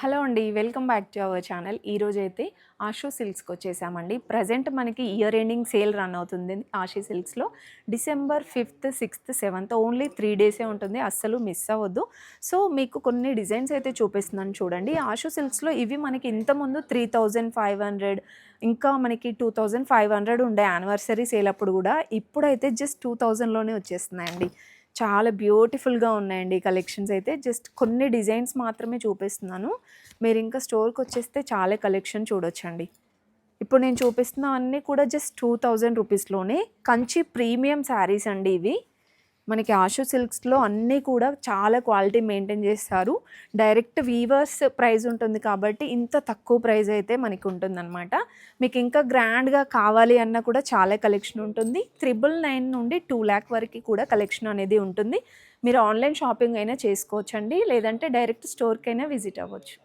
Hello అండి welcome back to our channel. ఈరోజు అయితే ఆషో సిల్క్స్కి వచ్చేసామండి. ప్రజెంట్ మనకి ఇయర్ ఎండింగ్ సేల్ రన్ అవుతుంది Ashi సిల్క్స్లో. December fifth sixth seventh only three డేసే ఉంటుంది. అస్సలు మిస్ అవ్వద్దు. సో మీకు కొన్ని డిజైన్స్ అయితే చూపిస్తున్నాను చూడండి. ఆషో సిల్క్స్లో ఇవి మనకి ఇంతకుముందు త్రీ థౌజండ్ ఫైవ్ హండ్రెడ్ ఇంకా మనకి టూ థౌజండ్ ఫైవ్ హండ్రెడ్ ఉండే యానివర్సరీ సేల్ అప్పుడు కూడా ఇప్పుడైతే జస్ట్ టూ థౌజండ్లోనే వచ్చేస్తున్నాయండి. చాలా బ్యూటిఫుల్గా ఉన్నాయండి కలెక్షన్స్ అయితే. జస్ట్ కొన్ని డిజైన్స్ మాత్రమే చూపిస్తున్నాను. మీరు ఇంకా స్టోర్కి వచ్చేస్తే చాలా కలెక్షన్ చూడొచ్చండి. ఇప్పుడు నేను చూపిస్తున్న అన్నీ కూడా జస్ట్ టూ థౌజండ్ రూపీస్లోనే. కంచి ప్రీమియం శారీస్ అండి ఇవి. మనకి ఆషు సిల్క్స్లో అన్నీ కూడా చాలా క్వాలిటీ మెయింటైన్ చేస్తారు. డైరెక్ట్ వీవర్స్ ప్రైస్ ఉంటుంది కాబట్టి ఇంత తక్కువ ప్రైస్ అయితే మనకి ఉంటుందన్నమాట. మీకు ఇంకా గ్రాండ్గా కావాలి అన్న కూడా చాలా కలెక్షన్ ఉంటుంది. త్రిబుల్ నైన్ నుండి టూ ల్యాక్ వరకు కూడా కలెక్షన్ అనేది ఉంటుంది. మీరు ఆన్లైన్ షాపింగ్ అయినా చేసుకోవచ్చండి. లేదంటే డైరెక్ట్ స్టోర్కి అయినా విజిట్ అవ్వచ్చు.